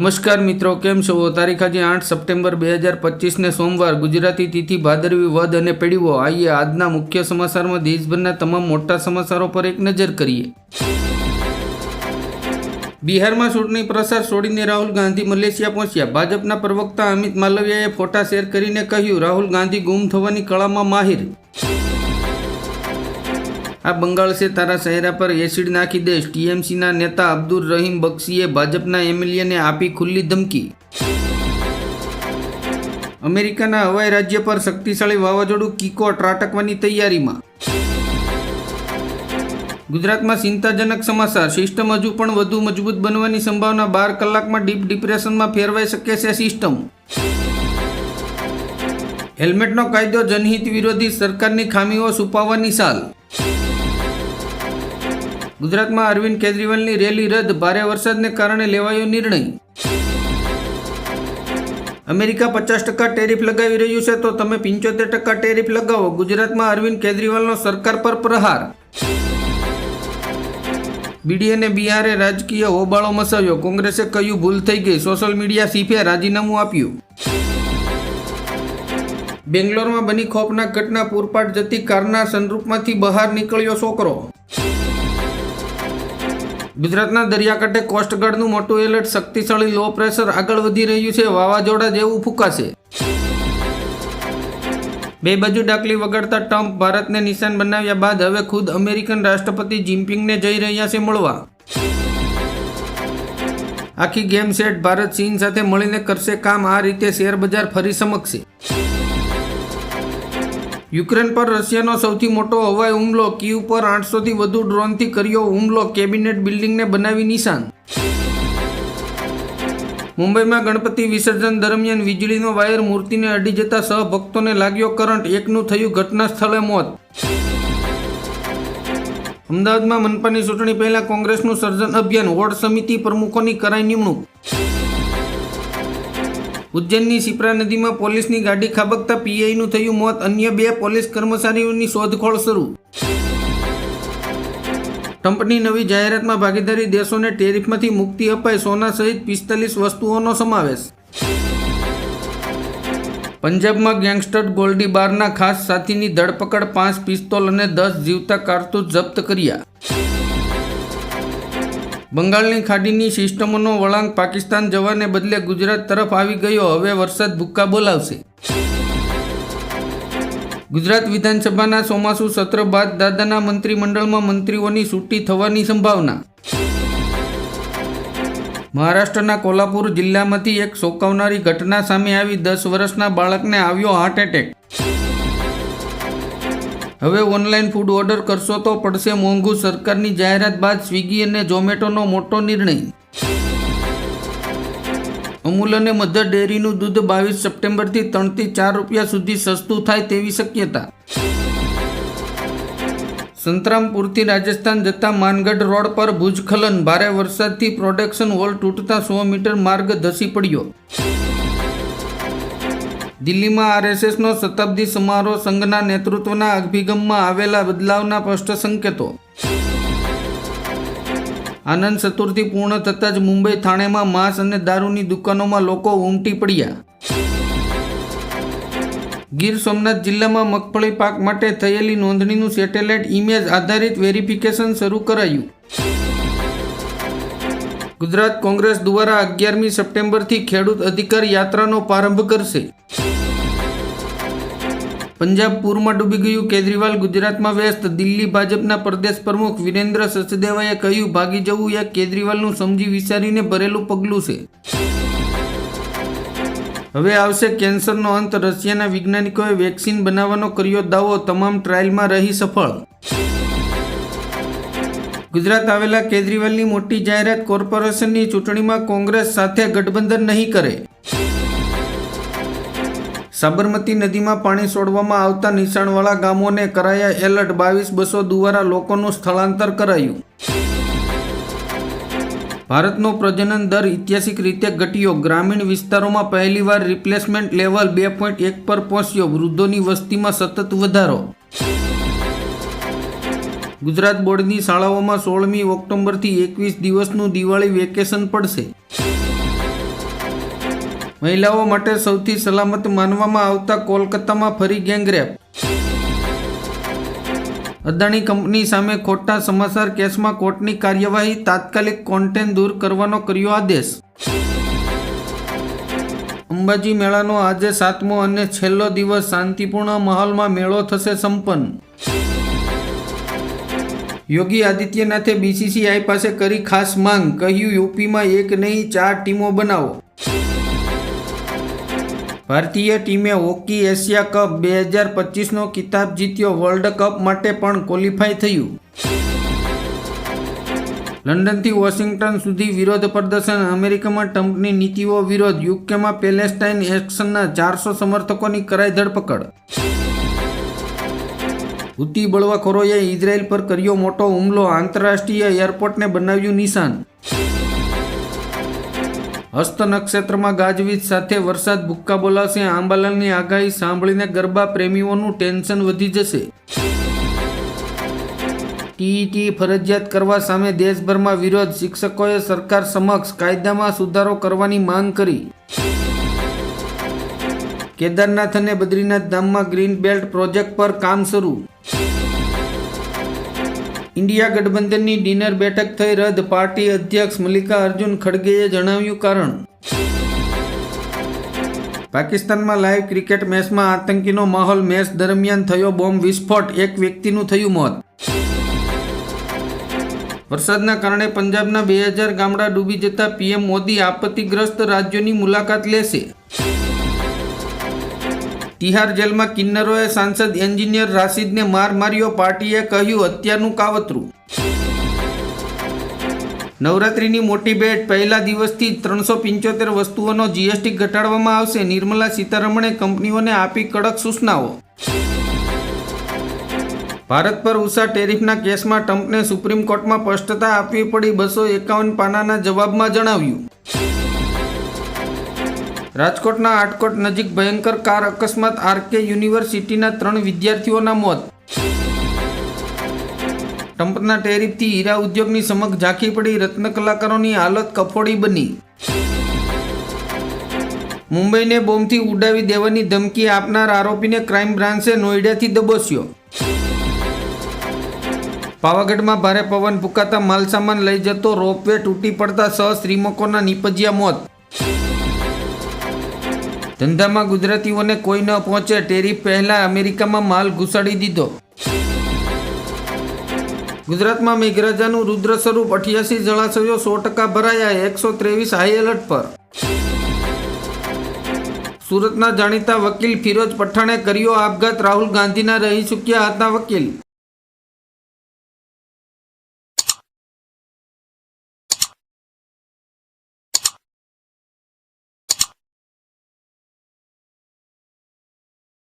નમસ્કાર મિત્રો, કેમ છો? તારીખ આજે આઠ સપ્ટેમ્બર બે હજાર પચીસને સોમવાર. ગુજરાતી તિથિ, ભાદરવી વધ અને પેડીવો આઈએ આજના મુખ્ય સમાચારમાં દેશભરના તમામ મોટા સમાચારો પર એક નજર કરીએ. બિહારમાં ચૂંટણી પ્રસાર છોડીને રાહુલ ગાંધી મલેશિયા પહોંચ્યા. ભાજપના પ્રવક્તા અમિત માલવિયાએ ફોટા શેર કરીને કહ્યું, રાહુલ ગાંધી ગુમ થવાની કળામાં માહિર. આ બંગાળ છે તારા ચહેરા પર એસિડ નાખી દેશ ટીએમસીના નેતા અબ્દુલ રહીમ બક્ષીએ ભાજપના એમએલએને આપી ખુલ્લી ધમકી. અમેરિકાના હવાઈ રાજ્ય પર શક્તિશાળી વાવાઝોડું કિકો ત્રાટકવાની તૈયારીમાં. ગુજરાતમાં ચિંતાજનક સમાચાર. સિસ્ટમ હજુ પણ વધુ મજબૂત બનવાની સંભાવના બાર કલાકમાં ડીપ ડિપ્રેશનમાં ફેરવાઈ શકે છે સિસ્ટમ. હેલ્મેટનો કાયદો જનહિત વિરોધી સરકારની ખામીઓ છુપાવવાની સાલ. ગુજરાતમાં અરવિંદ કેજરીવાલની રેલી રદ. ભારે વરસાદને કારણે લેવાયો નિર્ણય. અમેરિકા પચાસ ટકા ટેરિફ લગાવી રહ્યું છે, તો તમે પંચોતેર ટકા ટેરિફ લગાવો. ગુજરાતમાં અરવિંદ કેજરીવાલનો સરકાર પર પ્રહાર. બીડી અને બિહારે રાજકીય હોબાળો મચાવ્યો. કોંગ્રેસે કહ્યું, ભૂલ થઈ ગઈ. સોશિયલ મીડિયા સીફે રાજીનામું આપ્યું. બેંગ્લોરમાં બની ખોફનાક ઘટના, પૂરપાટ જતી કારના સનરૂપમાંથી બહાર નીકળ્યો છોકરો. ગુજરાતના દરિયાકાંઠે કોસ્ટગાર્ડનું મોટું એલર્ટ, શક્તિશાળી લો પ્રેશર આગળ વધી રહ્યું છે, વાવાઝોડા જેવું ફૂંકાશે. બે બાજુ ડાકલી વગાડતા ટ્રમ્પ ભારતને નિશાન બનાવ્યા બાદ હવે ખુદ અમેરિકન રાષ્ટ્રપતિ જિનપિંગને જઈ રહ્યા છે મળવા. આખી ગેમ સેટ ભારત, ચીન સાથે મળીને કરશે કામ, આ રીતે શેર બજાર ફરી સમકશે. યુક્રેન પર રશિયાનો સૌથી મોટો હવાઈ હુમલો, કીવ પર આઠસોથી વધુ ડ્રોનથી કર્યો હુમલો, કેબિનેટ બિલ્ડિંગને બનાવી નિશાન. મુંબઈમાં ગણપતિ વિસર્જન દરમિયાન વીજળીનો વાયર મૂર્તિને અડી જતા સહભક્તોને લાગ્યો કરંટ, એકનું થયું ઘટના સ્થળે મોત. અમદાવાદમાં મનપાની ચૂંટણી પહેલા કોંગ્રેસનું સર્જન અભિયાન, વોર્ડ સમિતિ પ્રમુખોની કરાઈ નિમણૂક. ઉજ્જૈનની સિપ્રા નદીમાં પોલીસની ગાડી ખાબકતા પીઆઈનું થયું મોત. અન્ય બે પોલીસ કર્મચારીઓની શોધખોળ શરૂ. ટ્રમ્પની નવી જાહેરાતમાં ભાગીદારી દેશોને ટેરિફમાંથી મુક્તિ અપાય સોના સહિત પિસ્તાલીસ વસ્તુઓનો સમાવેશ. પંજાબમાં ગેંગસ્ટર ગોલ્ડી બારના ખાસ સાથીની ધરપકડ પાંચ પિસ્તોલ અને દસ જીવતા કારતૂસ જપ્ત કર્યા. બંગાળની ખાડીની સિસ્ટમોનો વળાંક પાકિસ્તાન જવાને બદલે ગુજરાત તરફ આવી ગયો. હવે વરસાદ ભૂક્કા બોલાવશે. ગુજરાત વિધાનસભાના ચોમાસુ સત્ર બાદ દાદાના મંત્રીમંડળમાં મંત્રીઓની છૂટી થવાની સંભાવના. મહારાષ્ટ્રના કોલ્હાપુર જિલ્લામાંથી એક શોકાવનારી ઘટના સામે આવી દસ વર્ષના બાળકને આવ્યો હાર્ટ એટેક. હવે ઓનલાઈન ફૂડ ઓર્ડર કરશો તો પડશે મોંઘું. સરકારની જાહેરાત બાદ સ્વિગી અને ઝોમેટોનો મોટો નિર્ણય. અમૂલ અને મધર ડેરીનું દૂધ બાવીસ સપ્ટેમ્બરથી ત્રણથી ચાર રૂપિયા સુધી સસ્તું થાય તેવી શક્યતા. સંતરામપુરથી રાજસ્થાન જતા માનગઢ રોડ પર ભૂજખલન. ભારે વરસાદથી પ્રોડક્શન વોલ તૂટતા સો મીટર માર્ગ ધસી પડ્યો. દિલ્હીમાં આરએસએસનો શતાબ્દી સમારોહ સંઘના નેતૃત્વના અભિગમમાં આવેલા બદલાવના સ્પષ્ટ સંકેતો. આનંદ ચતુર્થી પૂર્ણ થતાં જ મુંબઈ થાણેમાં માંસ અને દારૂની દુકાનોમાં લોકો ઉમટી પડ્યા. ગીર સોમનાથ જિલ્લામાં મગફળી પાક માટે થયેલી નોંધણીનું સેટેલાઇટ ઇમેજ આધારિત વેરિફિકેશન શરૂ કરાયું. ગુજરાત કોંગ્રેસ દ્વારા અગિયારમી સપ્ટેમ્બરથી ખેડૂત અધિકાર યાત્રાનો પ્રારંભ કરશે. પંજાબ પૂરમાં ડૂબી ગયું કેજરીવાલ, ગુજરાતમાં વ્યસ્ત. દિલ્હી ભાજપના પ્રદેશ પ્રમુખ વિરેન્દ્ર સચદેવાએ કહ્યું, ભાગી જવું એ કેજરીવાલનું સમજી વિચારીને ભરેલું પગલું છે. હવે આવશે કેન્સરનો અંત. રશિયાના વૈજ્ઞાનિકોએ વેક્સિન બનાવવાનો કર્યો દાવો. તમામ ટ્રાયલમાં રહી સફળ. ગુજરાત આવેલા કેજરીવાલની મોટી જાહેરાત કોર્પોરેશનની ચૂંટણીમાં કોંગ્રેસ સાથે ગઠબંધન નહીં કરે. સાબરમતી નદીમાં પાણી છોડવામાં આવતા નિશાણવાળા ગામોને કરાયા એલર્ટ, બાવીસ બસો દ્વારા લોકોનું સ્થળાંતર કરાયું. ભારતનો પ્રજનન દર ઐતિહાસિક રીતે ઘટ્યો. ગ્રામીણ વિસ્તારોમાં પહેલીવાર રિપ્લેસમેન્ટ લેવલ બે પોઈન્ટ એક પર પહોંચ્યો. વૃદ્ધોની વસ્તીમાં સતત વધારો. ગુજરાત બોર્ડની શાળાઓમાં સોળમી ઓક્ટોબરથી એકવીસ દિવસનું દિવાળી વેકેશન પડશે. મહિલાઓ માટે સૌથી સલામત માનવામાં આવતા કોલકાતામાં ફરી ગેંગરેપ. અદાણી કંપની સામે ખોટા સમાચાર કેસમાં કોર્ટની કાર્યવાહી, તાત્કાલિક કોન્ટેન્ટ દૂર કરવાનો કર્યો આદેશ. અંબાજી મેળાનો આજે સાતમો અને છેલ્લો દિવસ શાંતિપૂર્ણ માહોલમાં મેળો થશે સંપન્ન. યોગી આદિત્યનાથે બીસીસીઆઈ પાસે કરી ખાસ માંગ. કહ્યું, યુપીમાં એક નહીં, ચાર ટીમો બનાવો. ભારતીય ટીમે હોકી એશિયા કપ બે હજાર પચીસનો કિતાબ જીત્યો. વર્લ્ડ કપ માટે પણ ક્વોલિફાય થયું. લંડનથી વોશિંગ્ટન સુધી વિરોધ પ્રદર્શન. અમેરિકામાં ટ્રમ્પની નીતિઓ વિરોધ. યુકેમાં પેલેસ્ટાઇન એક્શનના ચારસો સમર્થકોની કરાઈ ધરપકડ. હુતી બળવાખોરોએ ઇઝરાયલ પર કર્યો મોટો હુમલો આંતરરાષ્ટ્રીય એરપોર્ટને બનાવ્યું નિશાન. હસ્ત નક્ષત્રમાં ગાજવીજ સાથે વરસાદ ભૂક્કા બોલાવશે આંબાલાલની આગાહી સાંભળીને ગરબા પ્રેમીઓનું ટેન્શન વધી જશે. ટીઈટી ફરજિયાત કરવા સામે દેશભરમાં વિરોધ. શિક્ષકોએ સરકાર સમક્ષ કાયદામાં સુધારો કરવાની માંગ કરી. કેદારનાથ અને બદ્રીનાથ ધામમાં ગ્રીન બેલ્ટ પ્રોજેક્ટ પર કામ શરૂ. ઇન્ડિયા ગઠબંધનની ડિનર બેઠક થઈ રદ. પાર્ટી અધ્યક્ષ મલ્લિકા અર્જુન ખડગેએ જણાવ્યું કારણ. પાકિસ્તાનમાં લાઈવ ક્રિકેટ મેચમાં આતંકીનો માહોલ મેચ દરમિયાન થયો બોમ્બ વિસ્ફોટ. એક વ્યક્તિનું થયું મોત. વરસાદના કારણે પંજાબના બે હજાર ગામડા ડૂબી જતા પીએમ મોદી આપત્તિગ્રસ્ત રાજ્યોની મુલાકાત લેશે. તિહાર જેલમાં કિન્નરોએ સાંસદ એન્જિનિયર રાશિદને માર માર્યો. પાર્ટીએ કહ્યું હત્યાનું કાવતરું. નવરાત્રીની મોટી ભેટ. પહેલા દિવસથી ત્રણસો પંચોતેર વસ્તુઓનો જીએસટી ઘટાડવામાં આવશે. નિર્મલા સીતારમણે કંપનીઓને આપી કડક સૂચનાઓ. ભારત પર ઉષા ટેરિફના કેસમાં ટ્રમ્પને સુપ્રીમ કોર્ટમાં સ્પષ્ટતા આપવી પડી. બસો એકાવન પાનાના જવાબમાં જણાવ્યું. રાજકોટના આટકોટ નજીક ભયંકર કાર અકસ્માત આરકે યુનિવર્સિટીના ત્રણ વિદ્યાર્થીઓના મોત. ટ્રમ્પના ટેરિફથી હીરા ઉદ્યોગની સમક્ષ ઝાંખી પડી રત્ન કલાકારોની હાલત કફોડી બની. મુંબઈને બોમ્બથી ઉડાવી દેવાની ધમકી આપનાર આરોપીને ક્રાઇમ બ્રાન્ચે નોઈડાથી દબોચ્યો. પાવાગઢમાં ભારે પવન ફૂંકાતા માલસામાન લઈ જતો રોપવે તૂટી પડતા સહ શ્રીમકોના નિપજ્યા મોત. ધંધામાં ગુજરાતીઓને કોઈ ન પહોંચે ટેરિફ પહેલા અમેરિકામાં માલ ઘુસાડી દીધો. ગુજરાતમાં મેઘરાજાનું રુદ્ર સ્વરૂપ અઠ્યાસી જળાશયો સો ટકા ભરાયા, એકસો ત્રેવીસ હાઈ એલર્ટ પર. સુરતના જાણીતા વકીલ ફિરોજ પઠાણે કર્યો આપઘાત, રાહુલ ગાંધીના રહી ચૂક્યા હતા વકીલ.